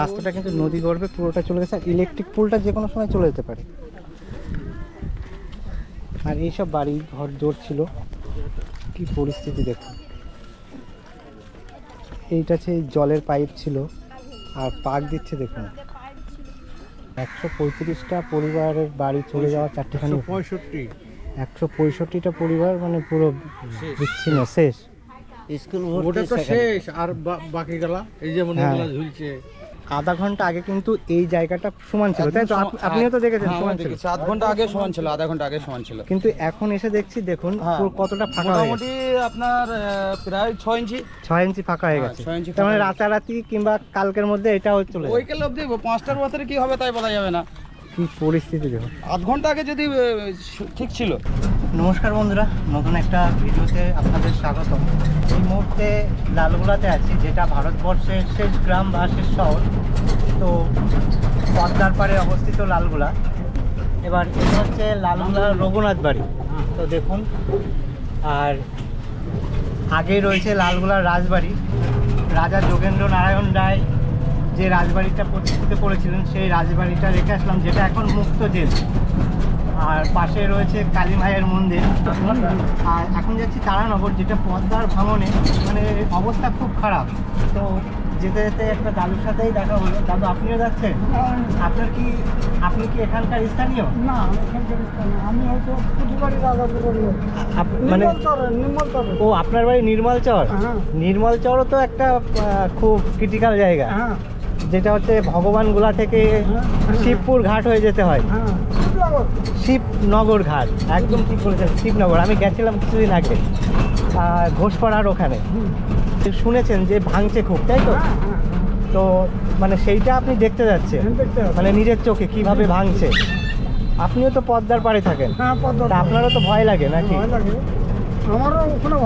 রাস্তাটা কিন্তু নদী গর্ভে পুরোটা চলে গেছে আর ইলেকট্রিক পুলটা যে কোনো সময় চলে যেতে পারে। আর এইসব বাড়ি ঘর দৌড় ছিল। কি পরিস্থিতি দেখুন। এইটা সেই জলের পাইপ ছিল আর পাক দিচ্ছে দেখুন। একশো পঁয়ত্রিশটা পরিবারের বাড়ি চলে যাওয়া চারটেখানি পঁয়ষট্টি। একশো পঁয়ষট্টিটা পরিবার মানে পুরো বিচ্ছিন্ন শেষ। স্কুল ওটা তো শেষ আর বাকি গেলা? এই যেমন হ্যাঁ। ঝুলছে। আধা ঘণ্টা আগে কিন্তু এই জায়গাটা সমান ছিল তাই তো? আপনিও তো দেখেছেন হ্যাঁ, সমান ছিল। দেখেছি। আধ ঘণ্টা আগে সমান ছিল আধা ঘণ্টা আগে সমান ছিল। কিন্তু এখন এসে দেখছি দেখুন হ্যাঁ। কতটা ফাঁকা হয়ে গেছে। মোটামুটি আপনার প্রায় ছয় ইঞ্চি। ছয় ইঞ্চি ফাঁকা হয়ে হ্যাঁ, গেছে। তার মানে রাতারাতি কিংবা কালকের মধ্যে এটাও চলে। ওইকাল অব্দি পাঁচটার ভিতরে কি হবে তাই বলা যাবে না। কি পরিস্থিতি দেখুন। আধ ঘণ্টা আগে যদি ঠিক ছিল। নমস্কার বন্ধুরা, নতুন একটা ভিডিওতে আপনাদের স্বাগত এই মুহূর্তে লালগোলাতে আছি, যেটা ভারতবর্ষের শেষ গ্রাম বা শেষ শহর। তো পদ্মার পাড়ে অবস্থিত লালগোলা। এবার এটা হচ্ছে লালগোলা রঘুনাথ বাড়ি। তো দেখুন, আর আগে রয়েছে লালগোলার রাজবাড়ি। রাজা যোগেন্দ্র নারায়ণ রায় যে রাজবাড়িটা প্রতিষ্ঠিত করেছিলেন, সেই রাজবাড়িটা রেখে আসলাম, যেটা এখন মুক্ত জেল। আর পাশে রয়েছে কালী মায়ের মন্দির। আর এখন যাচ্ছি তারানগর যেটা পদ্মার ভাঙনে। মানে অবস্থা খুব খারাপ। তো যেতে যেতে একটা দাদুর সাথেই দেখা হলো। দাদু আপনিও যাচ্ছেন? আপনার কি আপনি কি এখানকার স্থানীয়? না আমি হয়তো মানে ও আপনার বাড়ি নির্মল চর হ্যাঁ। নির্মল চরও তো একটা খুব ক্রিটিক্যাল জায়গা। হ্যাঁ। যেটা হচ্ছে ভগবানগুলা থেকে হ্যাঁ। শিবপুর ঘাট হয়ে যেতে হয়। হ্যাঁ। শিবনগর। ঘাট একদম ঠিক বলেছেন শিবনগর। আমি গেছিলাম কিছুদিন আগে ঘোষপাড়ার ওখানে। শুনেছেন যে ভাঙছে খুব তাই তো? হ্যাঁ, হ্যাঁ, তো মানে সেইটা আপনি দেখতে যাচ্ছেন। হ্যাঁ। মানে নিজের চোখে কীভাবে ভাঙছে? আপনিও তো পদ্মার পাড়ে থাকেন। আপনারও তো ভয় লাগে নাকি? আমারও ওখানে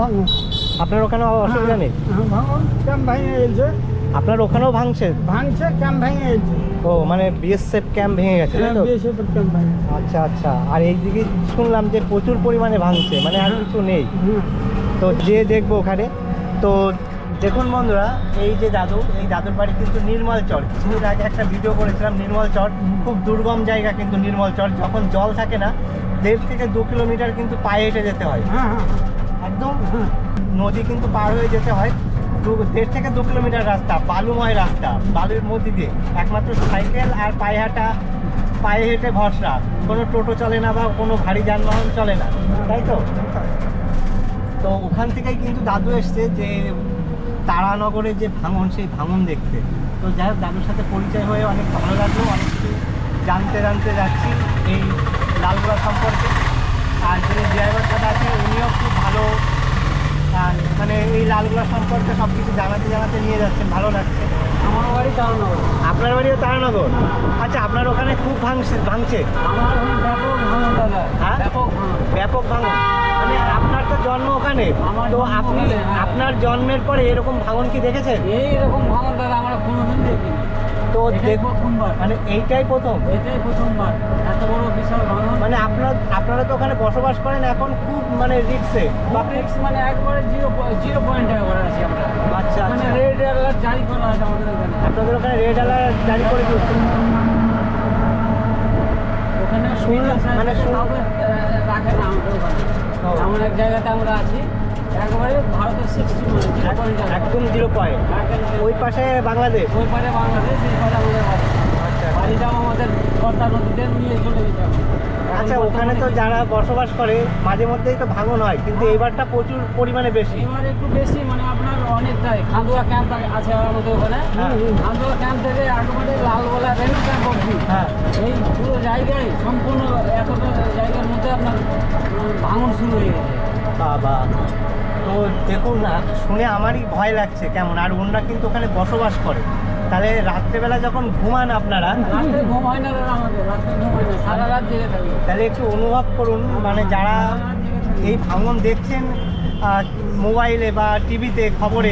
আপনার ওখানে অসুবিধা নেই? ভাঙন ভেঙে। আপনার ওখানেও ভাঙছে? ভাঙছে ক্যাম্প ভেঙে গেছে। ও মানে বিএসএফ ক্যাম্প ভেঙে গেছে তাই তো? বিএসএফের ক্যাম্প ভেঙে আচ্ছা আচ্ছা। আর এইদিকে শুনলাম যে প্রচুর পরিমাণে ভাঙছে মানে আর কিছু নেই। তো যে দেখব ওখানে তো দেখুন বন্ধুরা এই যে দাদু এই দাদুর বাড়ি কিন্তু নির্মল চর। কিছুদিন আগে একটা ভিডিও করেছিলাম নির্মল চর। খুব দুর্গম জায়গা কিন্তু নির্মল চর। যখন জল থাকে না দেড় থেকে দু কিলোমিটার কিন্তু পায়ে হেঁটে যেতে হয়। হ্যাঁ হ্যাঁ একদম নদী কিন্তু পার হয়ে যেতে হয়। দু, দেড় থেকে দু কিলোমিটার রাস্তা, বালুময় রাস্তা, বালুর মধ্যে দিয়ে। একমাত্র সাইকেল আর পায়ে হাঁটা, পায়ে হেঁটে ভরসা। কোনো টোটো চলে না বা কোনো ভারী যানবাহন চলে না, তাই তো? তো ওখান থেকেই কিন্তু দাদু এসছে যে তারানগরে যে ভাঙন, সেই ভাঙন দেখতে। তো যাই দাদুর সাথে পরিচয় হয়ে অনেক ভালো লাগল। অনেক কিছু জানতে জানতে যাচ্ছি এই লালগোলা সম্পর্কে। আর যিনি ড্রাইভার দাদা আছে উনিও খুব ভালো মানে এই লালগুলো সম্পর্কে সব কিছু জানাতে জানাতে নিয়ে যাচ্ছেন ভালো লাগছে। আমার বাড়ি তারানগর। আপনার বাড়িও তারানগর? আচ্ছা আপনার ওখানে খুব ভাঙছে ভাঙছে। আমার ব্যাপক ভাঙন দাদা হ্যাঁ? ব্যাপক ভাঙন। মানে আপনার তো জন্ম ওখানে। আমার তো আপনি হ্যাঁ। আপনার জন্মের পরে এরকম ভাঙন কি দেখেছেন? এইরকম ভাঙন দাদা আমরা কোনোদিন দেখিনি। তো দেখ প্রথমবার মানে এইটাই প্রথম। এটাই প্রথমবার। এত বড় বিশাল ভাঙন মানে আপনার আপনারা তো ওখানে বসবাস করেন এখন খুব মানে রিক্সে বা ফিক্স মানে একবারে জিরো জিরো পয়েন্ট একবারে আছি আমরা। আচ্ছা মানে আচ্ছা। রেড অ্যালার্ট জারি করা আছে আমাদের এখানে। আপনাদের ওখানে রেড অ্যালার্ট জারি করে দিয়েছে। ওখানে মানে রাখে না আমাদের ওখানে। এমন এক জায়গাতে আমরা আছি। একবারে ভারতের সিক্সটি মানে একদম জিরো পয়েন্ট ওই পাশে বাংলাদেশ। ওই পারে বাংলাদেশ এই পারে আমাদের বাড়ি আচ্ছা বাড়িটাও আমাদের পদ্মা নদীতে নিয়ে চলে যেতে আচ্ছা ওখানে তো যারা বসবাস করে মাঝে মধ্যেই তো ভাঙন হয় কিন্তু এবারটা প্রচুর পরিমাণে বেশি। এবার একটু বেশি মানে আপনার অনেকটাই খান্দুয়া ক্যাম্প আছে আমাদের ওখানে। হ্যাঁ। খান্দুয়া ক্যাম্প থেকে একেবারে লালগোলা রেলু ক্যাম্প অব্দি হ্যাঁ। এই পুরো জায়গায় সম্পূর্ণ এতটা জায়গার মধ্যে আপনার ভাঙন শুরু হয়ে গেছে। বাবা। তো দেখুন না শুনে আমারই ভয় লাগছে কেমন। আর ওনারা কিন্তু ওখানে বসবাস করে। তাহলে রাত্রেবেলা যখন ঘুমান আপনারা তাহলে একটু অনুভব করুন মানে যারা এই ভাঙন দেখছেন মোবাইলে বা টিভিতে খবরে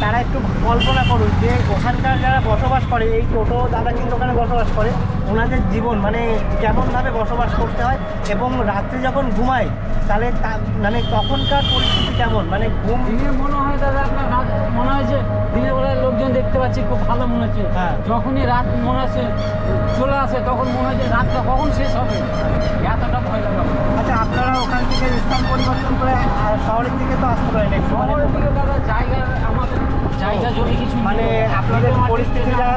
তারা একটু কল্পনা করুন যে ওখানকার যারা বসবাস করে এই টোটো দাদা কিন্তু ওখানে বসবাস করে ওনাদের জীবন মানে কেমনভাবে বসবাস করতে হয় এবং রাত্রে যখন ঘুমায় তাহলে মানে তখনকার পরিস্থিতি কেমন? মানে ঘুম দিনে মনে হয় দাদা আপনার রাত মনে হয় যে দিনের বেলায় লোকজন দেখতে পাচ্ছি খুব ভালো মনে হচ্ছে। হ্যাঁ। যখনই রাত মনে হচ্ছে চলে আসে তখন মনে হয় যে রাতটা কখন শেষ হবে? এতটা ভয় লাগে আচ্ছা আপনারা ওখান থেকে স্থান পরিবর্তন করে আর শহরের দিকে তো আসতে পারেন মানে শহরের দিকে দাদা জায়গা আমাদের জায়গা জমি কিছু মানে আপনাদের মাটির পরিস্থিতি যারা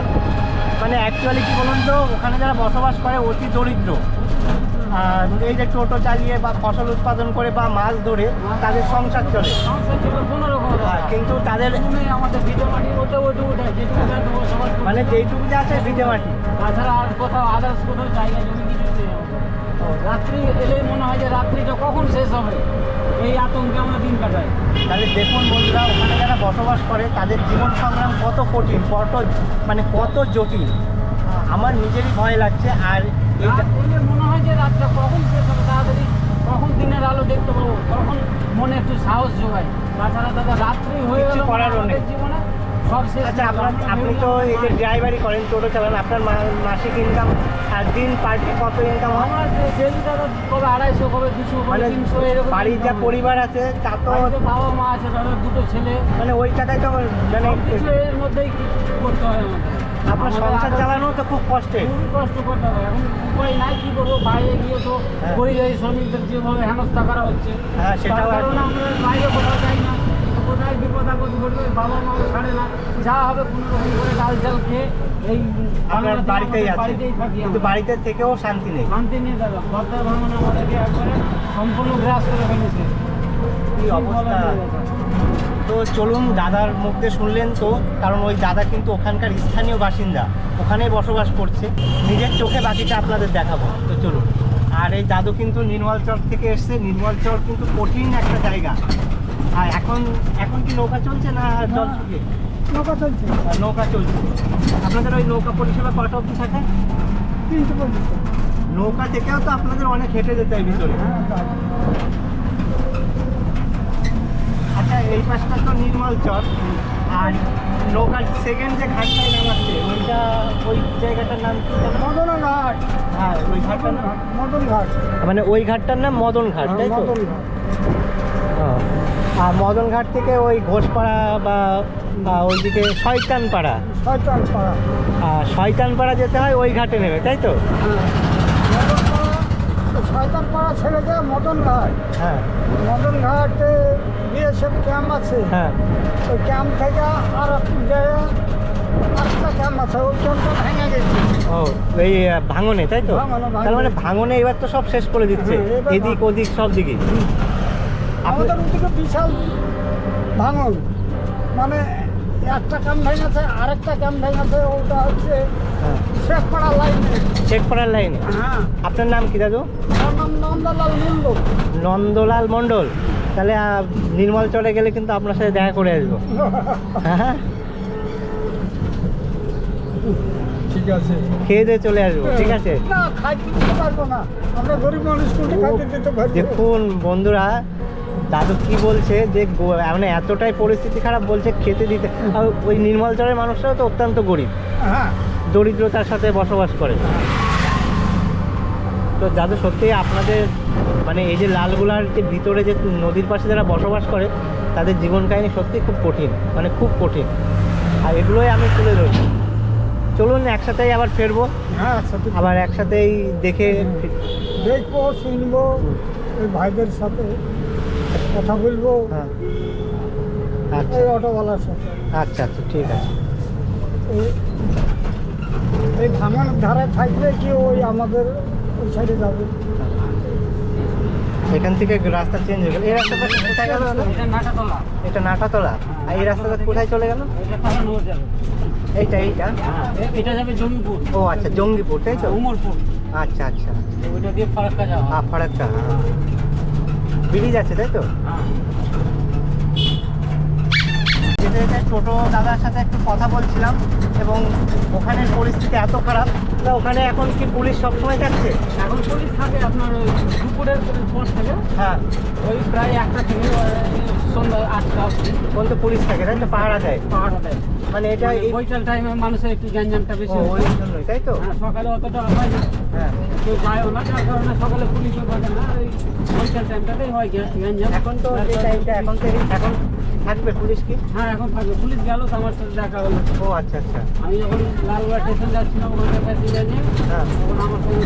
মানে অ্যাকচুয়ালি কি বলুন তো, ওখানে যারা বসবাস করে অতি দরিদ্র আর এই যে টোটো চালিয়ে বা ফসল উৎপাদন করে বা মাছ ধরে, তাদের সংসার চলে কিন্তু তাদের মানে যেইটুকু যে আছে ভিটে মাটি তাছাড়া আর কোথাও আদার্স কোথাও জায়গা জমি কিছু। রাত্রি এলেই মনে হয় যে রাত্রিটা কখন শেষ হবে? এই আতঙ্কে আমরা দিন কাটাই। তাহলে দেখুন বন্ধুরা ওখানে যারা বসবাস করে তাদের জীবন সংগ্রাম কত কঠিন কত মানে কত জটিল। আমার নিজেরই ভয় লাগছে আর এই রাত মনে হয় যে রাতটা কখন শেষ হবে? তাড়াতাড়ি কখন দিনের আলো দেখতে পাবো? তখন মনে একটু সাহস জোগায় তাছাড়া দাদা রাত্রি হয়ে গেল জীবনে আচ্ছা আপনার আপনি তো এই যে ড্রাইভারি করেন টোটো চালান আপনার মাসিক ইনকাম আর দিন পার কত ইনকাম হয়? কবে আড়াইশো কবে দুশো মানে তিনশো এরকম বাড়ির যা পরিবার আছে তা তো বাবা মা আছে তাদের দুটো ছেলে। মানে ওই টাকায় তো মানে এর মধ্যেই করতে হয় আপনার সংসার চালানো তো খুব কষ্টের খুবই কষ্ট করতে হবে এখন উপায় নাই কি করব? বাইরে গিয়ে তো হ্যাঁ। পরিযায়ী শ্রমিকদের যেভাবে হেনস্থা করা হচ্ছে হ্যাঁ, সেটাও আমরা বাইরে কোথাও যাই না। কোথায় বিপদ আপদ ঘটবে বাবা মা ছাড়ে না। যা হবে কোনো রকম করে ডাল চাল খেয়ে এই আপনার বাড়িতেই আছে। কিন্তু বাড়িতে থেকেও শান্তি নেই। শান্তি নিয়ে দাদা পদ্মা ভাঙন আমাদেরকে একবারে সম্পূর্ণ গ্রাস করে ফেলেছে। কি অবস্থা? তো চলুন দাদার মুখে শুনলেন তো কারণ ওই দাদা কিন্তু ওখানকার স্থানীয় বাসিন্দা। ওখানেই বসবাস করছে। নিজের চোখে বাকিটা আপনাদের দেখাবো। তো চলুন। আর এই দাদু কিন্তু নির্মল চর থেকে এসছে। নির্মল চর কিন্তু কঠিন একটা জায়গা। আর এখন এখন কি নৌকা চলছে না জল শুকিয়ে নৌকা চলছে। নৌকা চলছে। আপনাদের ওই নৌকা পরিষেবা কটা অবধি থাকে? তিনটে পর্যন্ত। নৌকা থেকেও তো আপনাদের অনেক হেঁটে যেতে হয় ভিতরে। আচ্ছা এই পাশটা তো নির্মল চর। আর নৌকার সেকেন্ড যে ঘাটটায় নামাচ্ছে ওইটা ওই জায়গাটার নাম কি? মদন ঘাট। হ্যাঁ ওই ঘাটটার নাম। মদন ঘাট। মানে ওই ঘাটটার নাম মদন ঘাট তাই তো? হ্যাঁ। আর মদনঘাট থেকে ওই ঘোষপাড়া বা ওইদিকে শয়তানপাড়া। শয়তান পাড়া আর শয়তানপাড়া যেতে হয় ওই ঘাটে নেবে তাই তো? মদন পাড়া শয়তান পাড়া ছেড়ে যায় মদন ঘাট হ্যাঁ। মদন ঘাটে বিএসএফ ক্যাম্প আছে। হ্যাঁ। ওই ক্যাম্প থেকে আর জায়গায় ও এই ভাঙনে তাই তো। তার মানে ভাঙনে এবার তো সব শেষ করে দিচ্ছে। হ্যাঁ, এদিক ওদিক সব দিকে। আমাদের ওদিকে বিশাল ভাঙন মানে একটা ক্যাম্প ভেঙেছে আরেকটা ক্যাম্প ভেঙেছে ওটা হচ্ছে শেখপাড়া লাইনে। শেখপাড়ার লাইনে? হ্যাঁ। আপনার নাম কি দাদু? আমার নাম নন্দলাল মুন্ডু নন্দলাল মণ্ডল। তাহলে নির্মল চলে গেলে কিন্তু আপনার সাথে দেখা করে আসব। হ্যাঁ। ঠিক আছে। খেয়ে দিয়ে চলে আসব ঠিক আছে? না খাইতে দিতে পারব না। আমরা গরিব মানুষ কোনটি খাইতে দিতে পারব দেখুন বন্ধুরা দাদু কি বলছে যে মানে এতটাই পরিস্থিতি খারাপ বলছে খেতে দিতে। আর ওই নির্মল চরের মানুষরাও তো অত্যন্ত গরিব। হ্যাঁ। দরিদ্রতার সাথে বসবাস করে। তো দাদু সত্যি আপনাদের মানে এই যে লালগুলার যে ভিতরে যে নদীর পাশে যারা বসবাস করে তাদের জীবন কাহিনী সত্যি খুব কঠিন মানে খুব কঠিন। আর এগুলোই আমি তুলে ধরি। চলুন একসাথেই আবার ফেরবো। হ্যাঁ আবার একসাথেই দেখে দেখব শুনব ভাইদের সাথে। কথা বলব? হ্যাঁ। আচ্ছা। এই অটোওয়ালার সাথে আচ্ছা আচ্ছা ঠিক আছে। এই- এই ভাঙানোর ধারে থাকলে কি ওই আমাদের ওই সাইডে যাবে? এখান থেকে রাস্তা চেঞ্জ হয়ে গেল। এই রাস্তাটা কোথায় গেল? এটা নাটাতলা এটা নাটাতলা আর এই রাস্তাটা কোথায় চলে গেল? এইটা এইটা? হ্যাঁ এটা যাবে জমিপুর ও আচ্ছা জঙ্গিপুর তাই তো? উমরপুর। আচ্ছা আচ্ছা। ওইটা দিয়ে ফারাক্কা যাওয়া হ্যাঁ। ব্রিজ আছে তাই তো? যেতে যেতে দাদার সাথে একটু কথা বলছিলাম এবং ওখানের পরিস্থিতি এত খারাপ তা ওখানে এখন কি পুলিশ সবসময় যাচ্ছে? এখন পুলিশ থাকে আপনার ওই দুপুরের পর থেকে। হ্যাঁ। ওই প্রায় একটা থেকে সন্ধ্যা আটটা অবধি। কোন তো পুলিশ থাকে তাই তো? পাহারা দেয়। পাহাড়া দেয়। মানে এটা এই টাইমে মানুষের একটু গ্যাঞ্জামটা বেশি ওই জন্যই তাই তো? হ্যাঁ, সকালে অতটা হয় না। হ্যাঁ। কেউ যায়ও না যার কারণে সকালে পুলিশও বলে না ওই বৈকাল টাইমটাতেই হয় গ্যা- গ্যাঞ্জাম। এখন তো এখন তো এখন থাকবে পুলিশ কি? হ্যাঁ এখন থাকবে। পুলিশ গেল তো আমার সাথে দেখা হলো। ও আচ্ছা আচ্ছা। আমি যখন লালগড় স্টেশন যাচ্ছিলাম ওখানে প্যাসেঞ্জার নিয়ে হ্যাঁ। তখন আমার সঙ্গে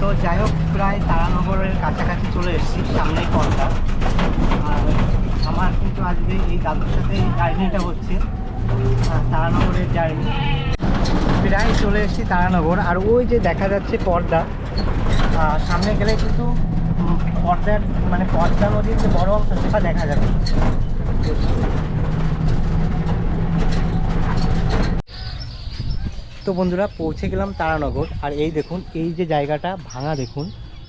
তো যাই হোক প্রায় তারানগরের কাছাকাছি চলে এসেছি সামনেই পথটা আর আমার কিন্তু আজকে এই দাদুর সাথে এই জার্নিটা হচ্ছে তারানগরের জার্নি প্রায় চলে এসেছি তারানগর আর ওই যে দেখা যাচ্ছে পর্দা সামনে গেলে কিন্তু পর্দার মানে পর্দা নদীর যে বড় অংশ সেটা দেখা যাবে। তো বন্ধুরা পৌঁছে গেলাম তারানগর। আর এই দেখুন এই যে জায়গাটা ভাঙা দেখুন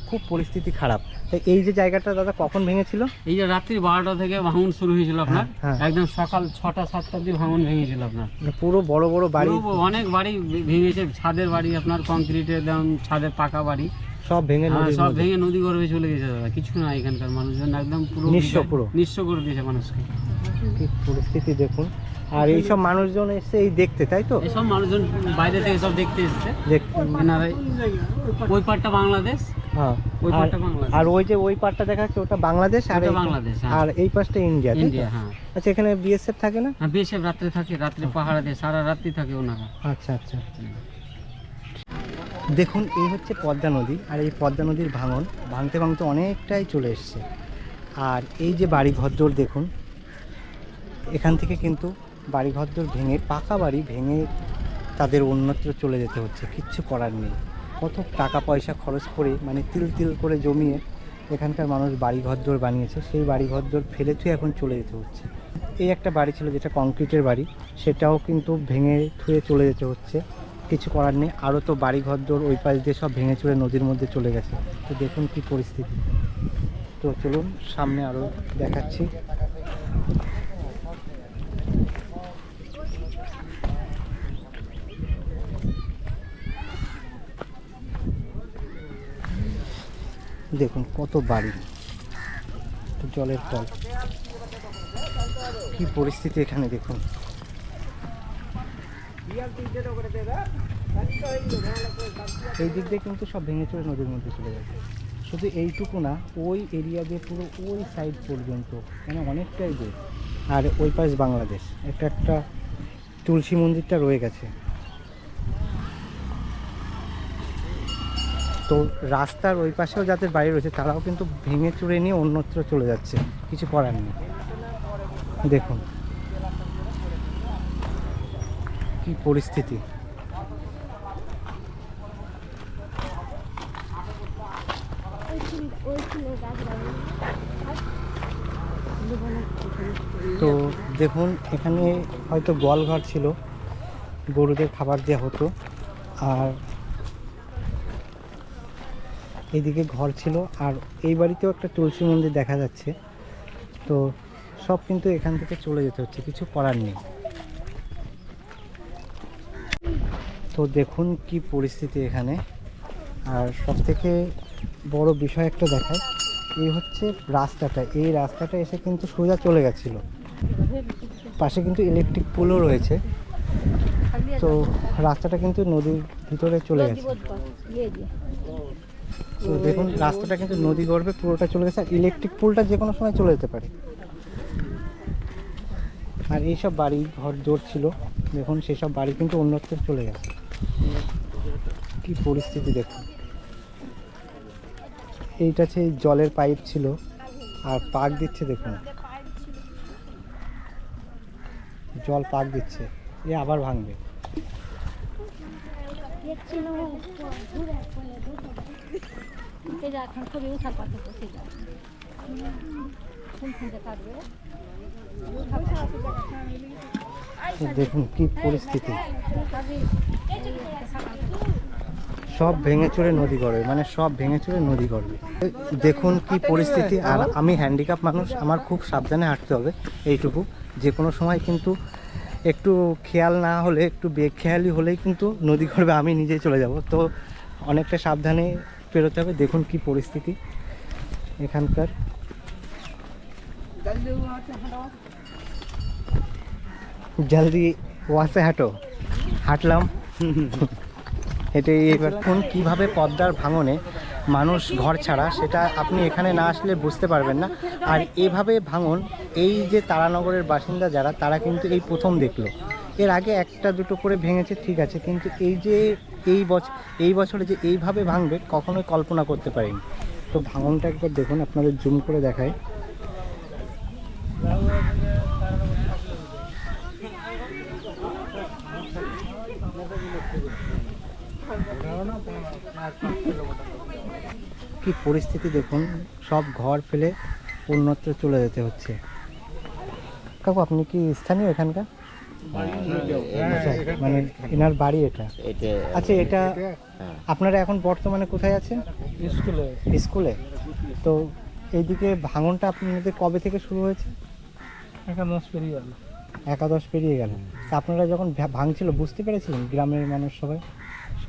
খুব পরিস্থিতি খারাপ। তো এই যে জায়গাটা দাদা কখন ভেঙেছিল? এই যে রাত্রি বারোটা থেকে ভাঙন শুরু হয়েছিল আপনার। হ্যাঁ, হ্যাঁ। একদম সকাল ছটা সাতটা অব্দি ভাঙন ভেঙেছিল আপনার। মানে পুরো বড় বড় বাড়ি। অনেক বাড়ি ভেঙেছে। ছাদের বাড়ি আপনার কংক্রিটের একদম ছাদের পাকা বাড়ি। সব ভেঙে হ্যাঁ, নদীর সব ভেঙে নদী গর্ভে চলে গেছে দাদা। কিছু না এখানকার মানুষজন একদম পুরো নিঃস্ব পুরো। নিঃস্ব করে দিয়েছে মানুষকে। কি পরিস্থিতি দেখুন। আর এই সব মানুষজন এসে এই দেখতে তাই তো? এসব মানুষজন বাইরে থেকে সব দেখতে এসছে। ওই পারটা বাংলাদেশ। হ্যাঁ ওই আর- বাংলাদেশ। আর ওই যে ওই পার্টটা দেখা যাচ্ছে ওটা বাংলাদেশ আর বাংলাদেশ, হ্যাঁ। আর এই পাশটা ইন্ডিয়া ইন্ডিয়া হ্যাঁ। আচ্ছা এখানে বিএসএফ থাকে না? হ্যাঁ বিএসএফ রাত্রে থাকে রাত্রে পাহাড়া দিয়ে সারা রাত্রি থাকে ওনারা। আচ্ছা আচ্ছা। দেখুন, এই হচ্ছে পদ্মা নদী আর এই পদ্মা নদীর ভাঙন ভাঙতে ভাঙতে অনেকটাই চলে এসছে। আর এই যে বাড়ি ঘরদোর দেখুন, এখান থেকে কিন্তু বাড়ি ঘরদোর ভেঙে, পাকা বাড়ি ভেঙে তাদের অন্যত্র চলে যেতে হচ্ছে। কিচ্ছু করার নেই। কত টাকা পয়সা খরচ করে মানে তিল তিল করে জমিয়ে এখানকার মানুষ বাড়ি ঘরদোর বানিয়েছে, সেই বাড়ি ঘরদোর ফেলে থুয়ে এখন চলে যেতে হচ্ছে। এই একটা বাড়ি ছিল যেটা কংক্রিটের বাড়ি, সেটাও কিন্তু ভেঙে থুয়ে চলে যেতে হচ্ছে। কিছু করার নেই। আরও তো বাড়ি ঘরদোর ওই পাশ দিয়ে সব ভেঙে চড়ে নদীর মধ্যে চলে গেছে। তো দেখুন কি পরিস্থিতি। তো চলুন, সামনে আরও দেখাচ্ছি। দেখুন কত বাড়ি। জলের কল। কি পরিস্থিতি এখানে দেখুন। এই দিক দিয়ে কিন্তু সব ভেঙে চলে নদীর মধ্যে চলে যাচ্ছে। শুধু এইটুকু না, ওই এরিয়া দিয়ে পুরো ওই সাইড পর্যন্ত মানে অনেকটাই দূর। আর ওই পাশ বাংলাদেশ একটা একটা তুলসী মন্দিরটা রয়ে গেছে। তো রাস্তার ওই পাশেও যাদের বাড়ি রয়েছে, তারাও কিন্তু ভেঙে চুরে নিয়ে অন্যত্র চলে যাচ্ছে। কিছু করার নেই। দেখুন। কি পরিস্থিতি? তো দেখুন, এখানে হয়তো গোয়াল ঘর ছিল, গরুদের খাবার দেওয়া হতো, আর এদিকে ঘর ছিল, আর এই বাড়িতেও একটা তুলসী মন্দির দেখা যাচ্ছে, তো সব কিন্তু এখান থেকে চলে যেতে হচ্ছে, কিছু করার নেই। তো দেখুন কি পরিস্থিতি এখানে। আর সব থেকে বড় বিষয় একটা দেখায় এই হচ্ছে রাস্তাটা। এই রাস্তাটা এসে কিন্তু সোজা চলে গেছিল। পাশে কিন্তু ইলেকট্রিক পোলও রয়েছে। তো রাস্তাটা কিন্তু নদীর ভিতরে চলে গেছে। তো দেখুন, রাস্তাটা কিন্তু নদী গর্ভে পুরোটা চলে গেছে। আর ইলেকট্রিক পোলটা যে কোনো সময় চলে যেতে পারে। আর এইসব বাড়ি ঘর জোর ছিল। দেখুন, সেসব বাড়ি কিন্তু অন্যত্র চলে গেছে। কি পরিস্থিতি দেখুন এইটা সেই জলের পাইপ ছিল, আর পাক দিচ্ছে দেখুন। জল পাক দিচ্ছে, এ আবার ভাঙবে। দেখুন কি পরিস্থিতি। সব ভেঙে চুরে নদী করবে মানে সব ভেঙে চুরে নদী করবে দেখুন কি পরিস্থিতি, আর আমি হ্যান্ডিক্যাপ মানুষ, আমার খুব সাবধানে হাঁটতে হবে এইটুকু। যে কোনো সময় কিন্তু একটু খেয়াল না হলে, একটু বেখেয়ালি হলেই কিন্তু নদী করবে আমি নিজেই চলে যাব। তো অনেকটা সাবধানে পেরোতে হবে, দেখুন কি পরিস্থিতি এখানকার। জলদি ওয়াসে হাঁটো। হাঁটলাম। এবার কোন কীভাবে পদ্মার ভাঙনে মানুষ ঘর ছাড়া, সেটা আপনি এখানে না আসলে বুঝতে পারবেন না। আর এভাবে ভাঙন, এই যে তারানগরের বাসিন্দা যারা, তারা কিন্তু এই প্রথম দেখল। এর আগে একটা দুটো করে ভেঙেছে, ঠিক আছে, কিন্তু এই যে এই বছর এই বছরে যে এইভাবে ভাঙবে, কখনোই কল্পনা করতে পারিনি। তো ভাঙনটা একবার দেখুন, আপনাদের জুম করে দেখায় কি পরিস্থিতি দেখুন সব ঘর ফেলে অন্যত্র চলে যেতে হচ্ছে। কাকু আপনি কি স্থানীয় এখানকার? আচ্ছা, মানে এনার বাড়ি এটা। আচ্ছা এটা আপনারা এখন বর্তমানে কোথায় আছেন? স্কুলে। স্কুলে। তো এইদিকে ভাঙনটা আপনাদের কবে থেকে শুরু হয়েছে? একাদশ পেরিয়ে গেল। একাদশ পেরিয়ে গেল। তা আপনারা যখন ভাঙছিল বুঝতে পেরেছিলেন গ্রামের মানুষ সবাই?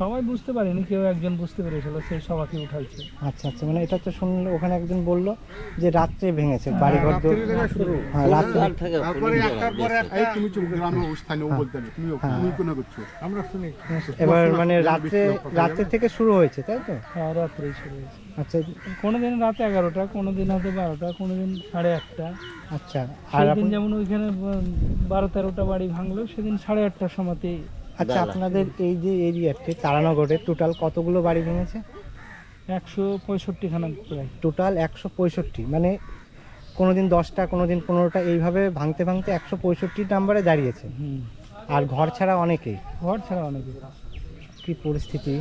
সবাই বুঝতে পারেনি কেউ একজন বুঝতে পেরেছিল সে সবাইকে উঠাইছে। আচ্ছা আচ্ছা মানে এটা তো শুনলে ওখানে একজন বলল যে রাত্রে ভেঙেছে বাড়িঘর দো- হ্যাঁ রাত্রে তারপরে একটার পরে এই তুমি চুপ গ্রামে স্থানীয় বলতে নেই। তুমি হ্যাঁ। তুমি কোনো করছ আমরা শুনি। এবার মানে রাত্রে রাত্রে থেকে শুরু হয়েছে তাই তো? হ্যাঁ রাত্রেই শুরু হয়েছে। আচ্ছা কোনো দিন রাত এগারোটা কোনো দিন হয়তো বারোটা কোনো দিন সাড়ে আটটা। আচ্ছা আর যেমন ওইখানে বারো তেরোটা বাড়ি ভাঙলো সেদিন সাড়ে আটটার সময়তেই আচ্ছা আপনাদের এই যে এরিয়াতে তারানগরে টোটাল কতগুলো বাড়ি ভেঙেছে? একশো পঁয়ষট্টি খানা প্রায়। টোটাল একশো পঁয়ষট্টি মানে কোনো দিন দশটা কোনো দিন পনেরোটা এইভাবে ভাঙতে ভাঙতে একশো পঁয়ষট্টি নাম্বারে দাঁড়িয়েছে। আর ঘর ছাড়া অনেকেই? ঘর ছাড়া অনেকে কি পরিস্থিতি?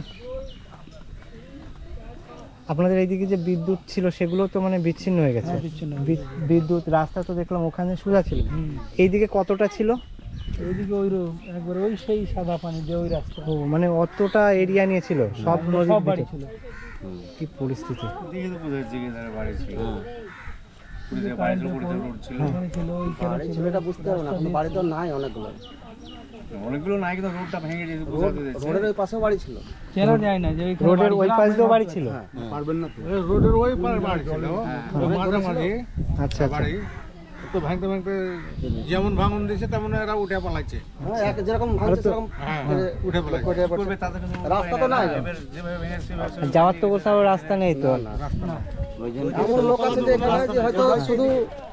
আপনাদের এইদিকে যে বিদ্যুৎ ছিল সেগুলো তো মানে বিচ্ছিন্ন হয়ে গেছে। হ্যাঁ, বিদ্যুৎ রাস্তা তো দেখলাম ওখানে সোজা ছিল। এইদিকে কতটা ছিল? ওইদিকে ওই একবার ওই সেই সাদা পানি দিয়ে ওই রাস্তা ও মানে অতটা এরিয়া নিয়ে ছিল? সব নদীর সব বাড়ি ছিল। কি পরিস্থিতি? কারেন্টের পোল ওখানে ছিল। ওইখানে ছিল। বুঝতে পারব না কোনো বাড়ি তো নাই অনেকগুলো। অনেকগুলো নাই কিন্তু রোডটা ভেঙে গেছে রোডের ওই পাশেও বাড়ি ছিল। চেনা যায় না যে রোডের বাড়ি ওই ছিল, পাশ দিয়েও বাড়ি ছিল? পারবেন না তো। রোডের ওই পারে বাড়ি ছিল। ওই মাঝামাঝি আচ্ছা আচ্ছা। বাড়ি। তো ভাঙতে ভাঙতে যেমন ভাঙন দিয়েছে তেমন এরা উঠে পালাচ্ছে হ্যাঁ, যেরকম ভাঙছে সেরকম হ্যাঁ উঠে পালাচ্ছে রাস্তা তো নাই। যাওয়ার তো কোথাও রাস্তা নেই তো। এমন লোক আছে যে এখানে যে হয়তো শুধু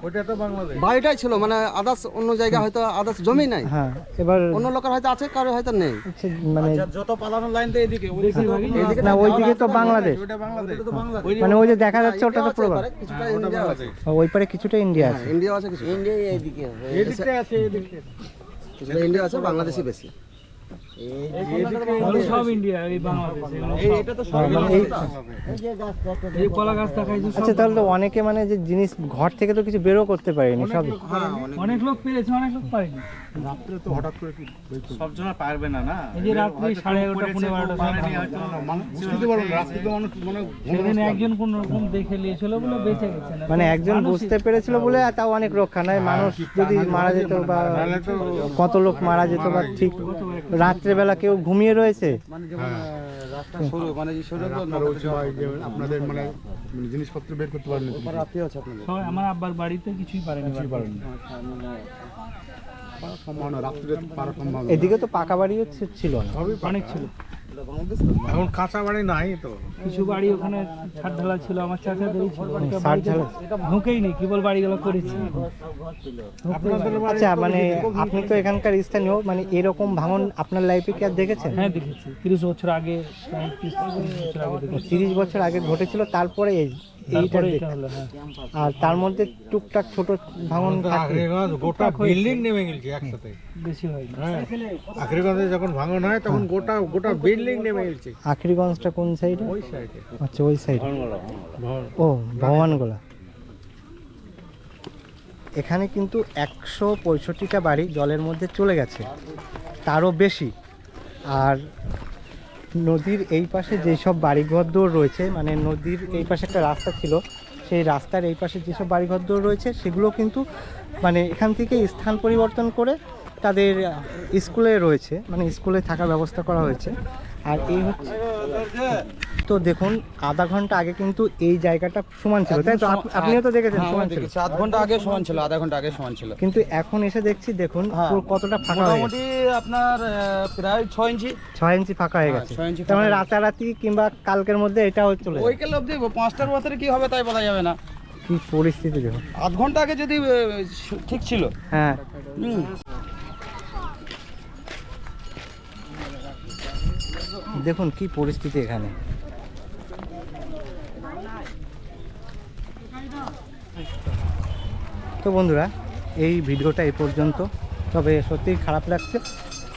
ওইটা তো বাংলাদেশ। বাড়িটাই ছিল মানে আদার্স অন্য জায়গা হয়তো আদার্স জমি নাই। হ্যাঁ এবার অন্য লোকের হয়তো আছে কারও হয়তো নেই। মানে যত পালানোর লাইন তো এদিকে এইদিকে না ওইদিকে তো বাংলাদেশ। ওইটা বাংলাদেশ। মানে ওই যে দেখা যাচ্ছে ওটা তো পুরো পারে, কিছুটা ইন্ডিয়া ওই পারে কিছুটা ইন্ডিয়া আছে। ইন্ডিয়া আছে কিছু? ইন্ডিয়া আছে এদিকটা ইন্ডিয়া আছে বাংলাদেশই বেশি। হ্যাঁ, মানে আচ্ছা তাহলে তো অনেকে মানে যে জিনিস ঘর থেকে তো কিছু বেরও করতে পারেনি সব অনেক লোক পেরেছে অনেক লোক পারেনি রাত্রে তো হঠাৎ করে সব জন্য পারবে না না? এই যে রাত্রি সাড়ে এগারোটা পনেরো বারোটা বুঝতে পারবেন রাত্রে তো মানুষ মানে সেদিন একজন কোন রকম দেখে নিয়েছিল বলে বেঁচে গেছে মানে একজন বুঝতে পেরেছিল বলে তাও অনেক রক্ষা নয় মানুষ যদি মারা যেত বা কত লোক মারা যেত বা ঠিক। রাত্রেবেলা কেউ ঘুমিয়ে রয়েছে? মানে যে সরু তো আপনার ওই সময় যে আপনাদের মানে মানে জিনিসপত্র বের করতে পারেন আমার আব্বার বাড়িতে কিছুই পারেনি কিছুই পারেন। সম্ভাবনা রাত্রে পারা সম্ভাবনা এদিকে তো পাকা বাড়ি ছিল সবই অনেক ছিল। এখন কাঁচা বাড়ি নাই তো। কিছু বাড়ি ওখানে ছাদ ঢালা ছিল আমার চাচাদেরই ছিল। ছাদ ঢালা? ঢুকেই নেই কেবল বাড়িগুলো করেছি। আচ্ছা মানে আপনি তো এখানকার স্থানীয় মানে এরকম ভাঙন আপনার লাইফে কি আর দেখেছেন? হ্যাঁ দেখেছি। তিরিশ বছর আগে 30 বছর আগে তিরিশ বছর আগে ঘটেছিল তারপরে এই এইটা হলো হ্যাঁ। আর তার মধ্যে টুকটাক ছোট ভাঙন গোটা বিল্ডিং নেমে গেছে একসাথে। বেশি হয়নি হ্যাঁ আখরিগঞ্জে যখন ভাঙন হয় তখন গোটা গোটা বিল্ডিং নেমে গেছে। আখরিগঞ্জটা কোন সাইডে? ওই সাইডে। আচ্ছা ওই সাইড। ও ভগবানগোলা এখানে কিন্তু একশো পঁয়ষট্টিটা বাড়ি জলের মধ্যে চলে গেছে। তারও বেশি। আর নদীর এই পাশে যেসব বাড়িঘরদোর রয়েছে মানে নদীর এই পাশে একটা রাস্তা ছিল, সেই রাস্তার এই পাশে যেসব বাড়িঘরদোর রয়েছে, সেগুলো কিন্তু মানে এখান থেকে স্থান পরিবর্তন করে তাদের স্কুলে রয়েছে মানে স্কুলে থাকার ব্যবস্থা করা হয়েছে। আর এই হচ্ছে তো দেখুন আধা ঘণ্টা আগে কিন্তু এই জায়গাটা সমান ছিল তাই তো? আপনিও তো দেখেছেন হ্যাঁ, সমান ছিল। আধ ঘণ্টা আগে সমান ছিল আধা ঘণ্টা আগে সমান ছিল। কিন্তু এখন এসে দেখছি দেখুন হ্যাঁ। কতটা ফাঁকা মোটামুটি আপনার প্রায় ছয় ইঞ্চি। ছয় ইঞ্চি ফাঁকা হয়ে হ্যাঁ, গেছে। তার মানে রাতারাতি কিংবা কালকের মধ্যে এটাও চলে। ওইকাল অব্দি পাঁচটার ভেতরে কি হবে তাই বলা যাবে না। কি পরিস্থিতি দেখুন। আধ ঘণ্টা আগে যদি ঠিক ছিল। হ্যাঁ। দেখুন কি পরিস্থিতি এখানে। তো বন্ধুরা এই ভিডিওটা এ পর্যন্ত। তবে সত্যিই খারাপ লাগছে।